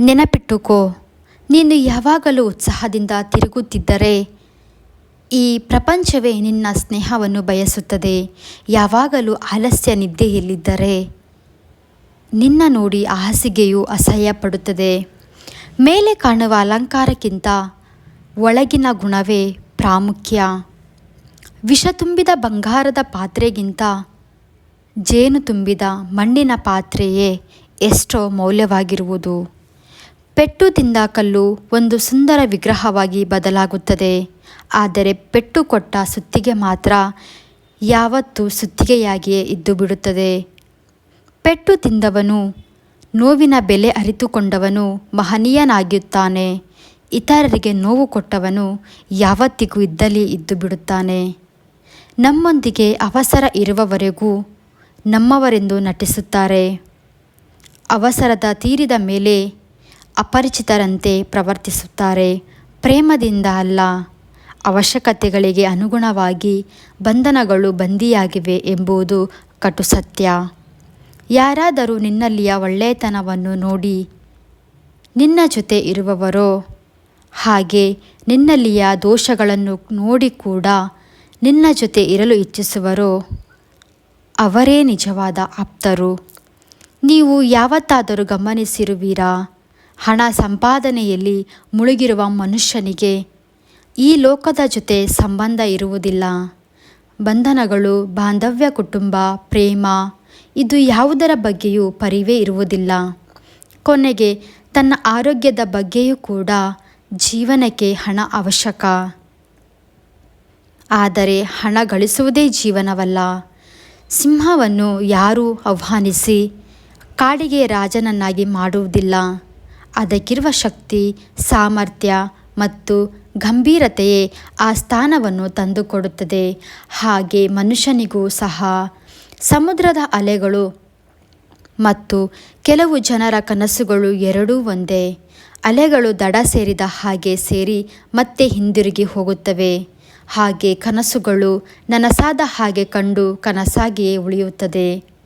ನೆನಪಿಟ್ಟುಕೋ, ನೀನು ಯಾವಾಗಲೂ ಉತ್ಸಾಹದಿಂದ ತಿರುಗುತ್ತಿದ್ದರೆ ಈ ಪ್ರಪಂಚವೇ ನಿನ್ನ ಸ್ನೇಹವನ್ನು ಬಯಸುತ್ತದೆ. ಯಾವಾಗಲೂ ಆಲಸ್ಯ ನಿದ್ದೆಯಲ್ಲಿದ್ದರೆ ನಿನ್ನ ನೋಡಿ ಹಾಸಿಗೆಯು ಅಸಹ್ಯ ಪಡುತ್ತದೆ ಮೇಲೆ ಕಾಣುವ ಅಲಂಕಾರಕ್ಕಿಂತ ಒಳಗಿನ ಗುಣವೇ ಪ್ರಾಮುಖ್ಯ. ವಿಷ ತುಂಬಿದ ಬಂಗಾರದ ಪಾತ್ರೆಗಿಂತ ಜೇನು ತುಂಬಿದ ಮಣ್ಣಿನ ಪಾತ್ರೆಯೇ ಎಷ್ಟೋ ಮೌಲ್ಯವಾಗಿರುವುದು. ಪೆಟ್ಟು ತಿಂದ ಕಲ್ಲು ಒಂದು ಸುಂದರ ವಿಗ್ರಹವಾಗಿ ಬದಲಾಗುತ್ತದೆ. ಆದರೆ ಪೆಟ್ಟು ಕೊಟ್ಟ ಸುತ್ತಿಗೆ ಮಾತ್ರ ಯಾವತ್ತೂ ಸುತ್ತಿಗೆಯಾಗಿಯೇ ಇದ್ದು ಬಿಡುತ್ತದೆ ಪೆಟ್ಟು ತಿಂದವನು, ನೋವಿನ ಬೆಲೆ ಅರಿತುಕೊಂಡವನು ಮಹನೀಯನಾಗಿರುತ್ತಾನೆ. ಇತರರಿಗೆ ನೋವು ಕೊಟ್ಟವನು ಯಾವತ್ತಿಗೂ ಇದ್ದಲ್ಲಿ ಇದ್ದು ಬಿಡುತ್ತಾನೆ ನಮ್ಮೊಂದಿಗೆ ಅವಸರ ಇರುವವರೆಗೂ ನಮ್ಮವರೆಂದು ನಟಿಸುತ್ತಾರೆ. ಅವಸರದ ತೀರಿದ ಮೇಲೆ ಅಪರಿಚಿತರಂತೆ ಪ್ರವರ್ತಿಸುತ್ತಾರೆ. ಪ್ರೇಮದಿಂದ ಅಲ್ಲ, ಅವಶ್ಯಕತೆಗಳಿಗೆ ಅನುಗುಣವಾಗಿ ಬಂಧನಗಳು ಬಂದಿಯಾಗಿವೆ ಎಂಬುದು ಕಟು ಸತ್ಯ. ಯಾರಾದರೂ ನಿನ್ನಲ್ಲಿಯ ಒಳ್ಳೆಯತನವನ್ನು ನೋಡಿ ನಿನ್ನ ಜೊತೆ ಇರುವವರೋ, ಹಾಗೆ ನಿನ್ನಲ್ಲಿಯ ದೋಷಗಳನ್ನು ನೋಡಿ ಕೂಡ ನಿನ್ನ ಜೊತೆ ಇರಲು ಇಚ್ಛಿಸುವರೋ, ಅವರೇ ನಿಜವಾದ ಆಪ್ತರು. ನೀವು ಯಾವತ್ತಾದರೂ ಗಮನಿಸಿರುವಿರಾ? ಹಣ ಸಂಪಾದನೆಯಲ್ಲಿ ಮುಳುಗಿರುವ ಮನುಷ್ಯನಿಗೆ ಈ ಲೋಕದ ಜೊತೆ ಸಂಬಂಧ ಇರುವುದಿಲ್ಲ. ಬಂಧನಗಳು, ಬಾಂಧವ್ಯ, ಕುಟುಂಬ, ಪ್ರೇಮ, ಇದು ಯಾವುದರ ಬಗ್ಗೆಯೂ ಪರಿವೇ ಇರುವುದಿಲ್ಲ. ಕೊನೆಗೆ ತನ್ನ ಆರೋಗ್ಯದ ಬಗ್ಗೆಯೂ ಕೂಡ ಜೀವನಕ್ಕೆ ಹಣ ಅವಶ್ಯಕ. ಆದರೆ ಹಣ ಗಳಿಸುವುದೇ ಜೀವನವಲ್ಲ. ಸಿಂಹವನ್ನು ಯಾರೂ ಆಹ್ವಾನಿಸಿ ಕಾಡಿಗೆ ರಾಜನನ್ನಾಗಿ ಮಾಡುವುದಿಲ್ಲ. ಅದಕ್ಕಿರುವ ಶಕ್ತಿ, ಸಾಮರ್ಥ್ಯ ಮತ್ತು ಗಂಭೀರತೆಯೇ ಆ ಸ್ಥಾನವನ್ನು ತಂದುಕೊಡುತ್ತದೆ. ಹಾಗೆ ಮನುಷ್ಯನಿಗೂ ಸಹ. ಸಮುದ್ರದ ಅಲೆಗಳು ಮತ್ತು ಕೆಲವು ಜನರ ಕನಸುಗಳು ಎರಡೂ ಒಂದೇ. ಅಲೆಗಳು ದಡ ಸೇರಿದ ಹಾಗೆ ಸೇರಿ ಮತ್ತೆ ಹಿಂದಿರುಗಿ ಹೋಗುತ್ತವೆ. ಹಾಗೆ ಕನಸುಗಳು ನನಸಾದ ಹಾಗೆ ಕಂಡು ಕನಸಾಗಿಯೇ ಉಳಿಯುತ್ತದೆ.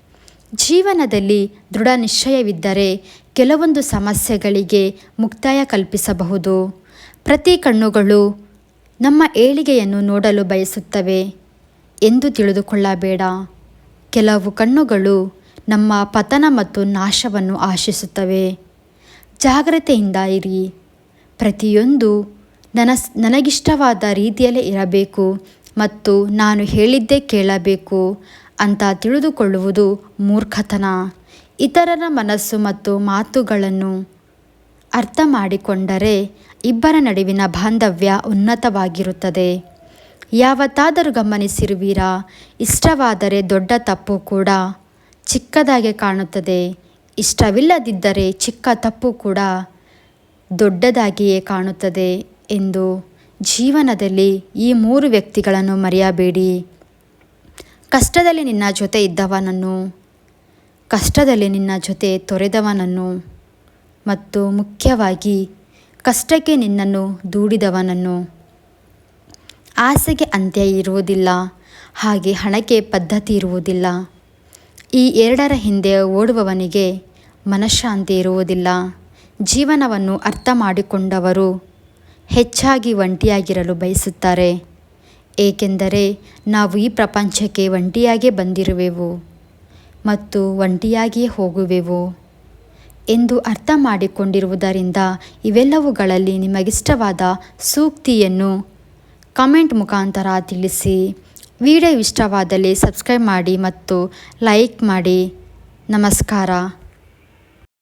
ಜೀವನದಲ್ಲಿ ದೃಢ ನಿಶ್ಚಯವಿದ್ದರೆ ಕೆಲವೊಂದು ಸಮಸ್ಯೆಗಳಿಗೆ ಮುಕ್ತಾಯ ಕಲ್ಪಿಸಬಹುದು. ಪ್ರತಿ ಕಣ್ಣುಗಳು ನಮ್ಮ ಏಳಿಗೆಯನ್ನು ನೋಡಲು ಬಯಸುತ್ತವೆ ಎಂದು ತಿಳಿದುಕೊಳ್ಳಬೇಡ. ಕೆಲವು ಕಣ್ಣುಗಳು ನಮ್ಮ ಪತನ ಮತ್ತು ನಾಶವನ್ನು ಆಶಿಸುತ್ತವೆ. ಜಾಗ್ರತೆಯಿಂದ ಇರಿ. ಪ್ರತಿಯೊಂದು ನನಸ್, ನನಗಿಷ್ಟವಾದ ರೀತಿಯಲ್ಲೇ ಇರಬೇಕು ಮತ್ತು ನಾನು ಹೇಳಿದ್ದೇ ಕೇಳಬೇಕು. ಅಂತ ತಿಳಿದುಕೊಳ್ಳುವುದು ಮೂರ್ಖತನ. ಇತರರ ಮನಸ್ಸು ಮತ್ತು ಮಾತುಗಳನ್ನು ಅರ್ಥ ಮಾಡಿಕೊಂಡರೆ ಇಬ್ಬರ ನಡುವಿನ ಬಾಂಧವ್ಯ ಉನ್ನತವಾಗಿರುತ್ತದೆ. ಯಾವತ್ತಾದರೂ ಗಮನಿಸಿರುವಿರಾ? ಇಷ್ಟವಾದರೆ ದೊಡ್ಡ ತಪ್ಪು ಕೂಡ ಚಿಕ್ಕದಾಗೆ ಕಾಣುತ್ತದೆ. ಇಷ್ಟವಿಲ್ಲದಿದ್ದರೆ ಚಿಕ್ಕ ತಪ್ಪು ಕೂಡ ದೊಡ್ಡದಾಗಿಯೇ ಕಾಣುತ್ತದೆ ಎಂದು ಜೀವನದಲ್ಲಿ ಈ ಮೂರು ವ್ಯಕ್ತಿಗಳನ್ನು ಮರೆಯಬೇಡಿ. ಕಷ್ಟದಲ್ಲಿ ನಿನ್ನ ಜೊತೆ ಇದ್ದವನನ್ನು, ಕಷ್ಟದಲ್ಲಿ ನಿನ್ನ ಜೊತೆ ತೊರೆದವನನ್ನು ಮತ್ತು ಮುಖ್ಯವಾಗಿ ಕಷ್ಟಕ್ಕೆ ನಿನ್ನನ್ನು ದೂಡಿದವನನ್ನು. ಆಸೆಗೆ ಅಂತ್ಯ ಇರುವುದಿಲ್ಲ, ಹಾಗೆ ಹಣಕ್ಕೆ ಪದ್ಧತಿ ಇರುವುದಿಲ್ಲ. ಈ ಎರಡರ ಹಿಂದೆ ಓಡುವವನಿಗೆ ಮನಃಶಾಂತಿ ಇರುವುದಿಲ್ಲ. ಜೀವನವನ್ನು ಅರ್ಥ ಮಾಡಿಕೊಂಡವರು ಹೆಚ್ಚಾಗಿ ಒಂಟಿಯಾಗಿರಲು ಬಯಸುತ್ತಾರೆ. ಏಕೆಂದರೆ ನಾವು ಈ ಪ್ರಪಂಚಕ್ಕೆ ಒಂಟಿಯಾಗೇ ಬಂದಿರುವೆವು ಮತ್ತು ಒಂಟಿಯಾಗಿಯೇ ಹೋಗುವೆವು ಎಂದು ಅರ್ಥ ಮಾಡಿಕೊಂಡಿರುವುದರಿಂದ ಇವೆಲ್ಲವುಗಳಲ್ಲಿ ನಿಮಗಿಷ್ಟವಾದ ಸೂಕ್ತಿಯನ್ನು ಕಮೆಂಟ್ ಮುಖಾಂತರ ತಿಳಿಸಿ. ವಿಡಿಯೋ ಇಷ್ಟವಾದಲ್ಲಿ ಸಬ್ಸ್ಕ್ರೈಬ್ ಮಾಡಿ ಮತ್ತು ಲೈಕ್ ಮಾಡಿ. ನಮಸ್ಕಾರ.